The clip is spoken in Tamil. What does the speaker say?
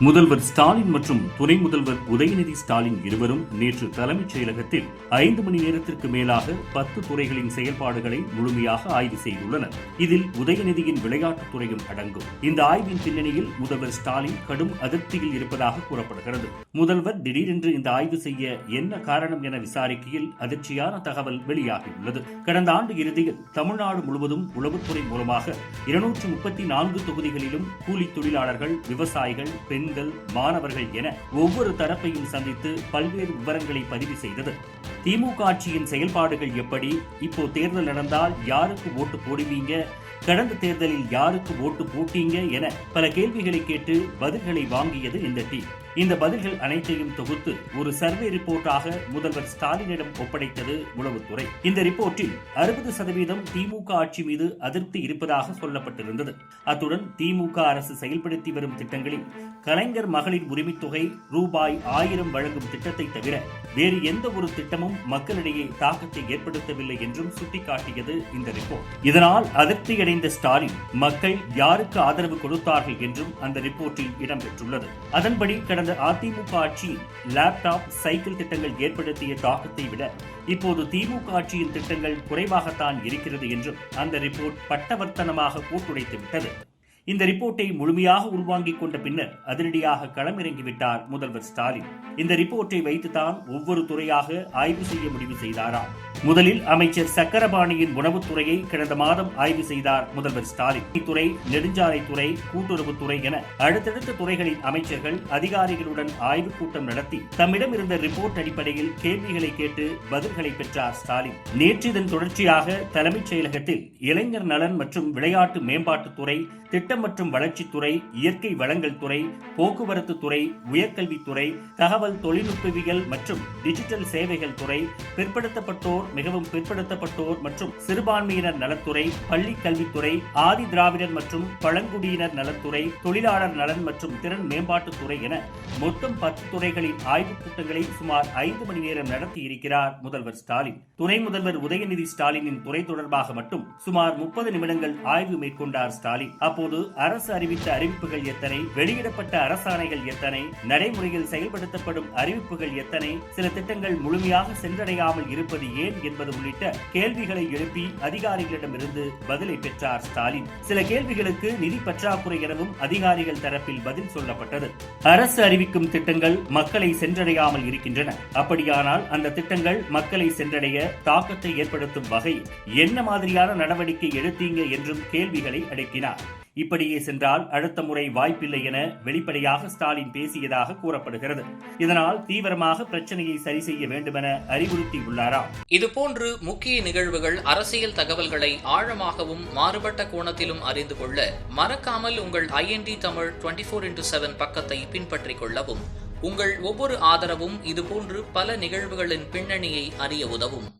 முதல்வர் ஸ்டாலின் மற்றும் துணை முதல்வர் உதயநிதி ஸ்டாலின் இருவரும் நேற்று தலைமைச் செயலகத்தில் ஐந்து மணி நேரத்திற்கு மேலாக பத்து துறைகளின் செயல்பாடுகளை முழுமையாக ஆய்வு செய்துள்ளனர். இதில் உதயநிதியின் விளையாட்டுத் துறையும் அடங்கும். இந்த ஆய்வின் பின்னணியில் முதல்வர் ஸ்டாலின் கடும் அதிருப்தியில் இருப்பதாக கூறப்படுகிறது. முதல்வர் திடீரென்று இந்த ஆய்வு செய்ய என்ன காரணம் என விசாரிக்கையில் அதிர்ச்சியான தகவல் வெளியாகியுள்ளது. கடந்த ஆண்டு இறுதியில் தமிழ்நாடு முழுவதும் உளவுத்துறை மூலமாக இருநூற்று முப்பத்தி நான்கு தொகுதிகளிலும் கூலி தொழிலாளர்கள் விவசாயிகள் பெண் பெண்கள் மாணவர்கள் என ஒவ்வொரு தரப்பையும் சந்தித்து பல்வேறு விவரங்களை பதிவு செய்தது. திமுக ஆட்சியின் செயல்பாடுகள் எப்படி? இப்போ தேர்தல் நடந்தால் யாருக்கு ஓட்டு போடுவீங்க? கடந்த தேர்தலில் யாருக்கு ஓட்டு போட்டீங்க என பல கேள்விகளை கேட்டு பதில்களை வாங்கியது இந்த டீம். இந்த பதில்கள் அனைத்தையும் தொகுத்து ஒரு சர்வே ரிப்போர்ட்டாக முதல்வர் ஸ்டாலினிடம் ஒப்படைத்தது உளவுத்துறை. இந்த ரிப்போர்ட்டில் அறுபது சதவீதம் திமுக ஆட்சி மீது அதிருப்தி இருப்பதாக சொல்லப்பட்டிருந்தது. அத்துடன் திமுக அரசு செயல்படுத்தி வரும் திட்டங்களில் கலைஞர் மகளிர் உரிமைத் தொகை ரூபாய் ஆயிரம் வழங்கும் திட்டத்தை தவிர வேறு எந்த ஒரு திட்டமும் மக்களிடையே தாக்கத்தை ஏற்படுத்தவில்லை என்றும் சுட்டிக்காட்டியது இந்த ரிப்போர்ட். இதனால் அதிருப்தியடைந்த ஸ்டாலின் மக்கள் யாருக்கு ஆதரவு கொடுத்தார்கள் என்றும் அந்த ரிப்போர்ட்டில் இடம்பெற்றுள்ளது. அதன்படி கடந்த அதிமுக ஆட்சியில் லேப்டாப் சைக்கிள் திட்டங்கள் ஏற்படுத்திய தாக்கத்தை விட இப்போது திமுக ஆட்சியின் திட்டங்கள் குறைவாகத்தான் இருக்கிறது என்றும் அந்த ரிப்போர்ட் பட்டவர்த்தனமாக கூட்டுடைத்து விட்டது. இந்த ரிப்போர்ட்டை முழுமையாக உள்வாங்கிக் கொண்ட பின்னர் அதிரடியாக களமிறங்கிவிட்டார் முதல்வர் ஸ்டாலின். இந்த ரிப்போர்ட்டை வைத்துதான் ஒவ்வொரு துறையாக ஆய்வு செய்ய முடிவு செய்தாராம். முதலில் அமைச்சர் சக்கரபாணியின் உணவுத்துறையை கடந்த மாதம் ஆய்வு செய்தார் முதல்வர் ஸ்டாலின். துறை நெடுஞ்சாலைத்துறை கூட்டுறவுத்துறை என அடுத்தடுத்த துறைகளின் அமைச்சர்கள் அதிகாரிகளுடன் ஆய்வுக் கூட்டம் நடத்தி தம்மிடம் இருந்த ரிப்போர்ட் அடிப்படையில் கேள்விகளை கேட்டு பதில்களை பெற்றார் ஸ்டாலின். நேற்று இதன் தொடர்ச்சியாக தலைமைச் செயலகத்தில் இளைஞர் நலன் மற்றும் விளையாட்டு மேம்பாட்டுத்துறை திட்டம் மற்றும் வளர்ச்சித்துறை இயற்கை வளங்கள் துறை போக்குவரத்து துறை உயர்கல்வித்துறை தகவல் தொழில்நுட்பவியல் மற்றும் டிஜிட்டல் சேவைகள் துறை பிற்படுத்தப்பட்டோர் மிகவும் பிற்படுத்தப்பட்டோர் மற்றும் சிறுபான்மையினர் நலத்துறை பள்ளி கல்வித்துறை ஆதி திராவிடர் மற்றும் பழங்குடியினர் நலத்துறை தொழிலாளர் நலன் மற்றும் திறன் மேம்பாட்டுத்துறை என மொத்தம் பத்து துறைகளின் ஆய்வுக் கூட்டங்களை சுமார் ஐந்து மணி நேரம் நடத்தி இருக்கிறார் முதல்வர் ஸ்டாலின். துணை முதல்வர் உதயநிதி ஸ்டாலினின் துறை தொடர்பாக மட்டும் சுமார் முப்பது நிமிடங்கள் ஆய்வு மேற்கொண்டார் ஸ்டாலின். அப்போது அரசு அறிவித்த அறிவிப்புகள் எத்தனை? வெளியிடப்பட்ட அரசாணைகள் எத்தனை? நடைமுறையில் செயல்படுத்தப்படும் அறிவிப்புகள் எத்தனை? சில திட்டங்கள் முழுமையாக சென்றடையாமல் இருப்பது ஏன் என்பது உள்ளிட்ட கேள்விகளை எழுப்பி அதிகாரிகளிடமிருந்து பதிலை பெற்றார் ஸ்டாலின். சில கேள்விகளுக்கு நிதி பற்றாக்குறை எனவும் அதிகாரிகள் தரப்பில் பதில் சொல்லப்பட்டது. அரசு அறிவிக்கும் திட்டங்கள் மக்களை சென்றடையாமல் இருக்கின்றன. அப்படியானால் அந்த திட்டங்கள் மக்களை சென்றடைய தாக்கத்தை ஏற்படுத்தும் வகையில் என்ன மாதிரியான நடவடிக்கை எடுத்தீங்க என்றும் கேள்விகளை அடக்கினார். இப்படியே சென்றால் அடுத்த முறை வாய்ப்பில்லை என வெளிப்படையாக ஸ்டாலின் பேசியதாக கூறப்படுகிறது. இதனால் தீவிரமாக பிரச்சனையை சரி செய்ய வேண்டுமென அறிவுறுத்தியுள்ளாராம் இதுபோன்று முக்கிய நிகழ்வுகள் அரசியல் தகவல்களை ஆழமாகவும் மாறுபட்ட கோணத்திலும் அறிந்து கொள்ள மறக்காமல் உங்கள் IND Tamil twenty four into seven பக்கத்தை பின்பற்றிக் கொள்ளவும் உங்கள் ஒவ்வொரு ஆதரவும் இதுபோன்று பல நிகழ்வுகளின் பின்னணியை அறிய உதவும்.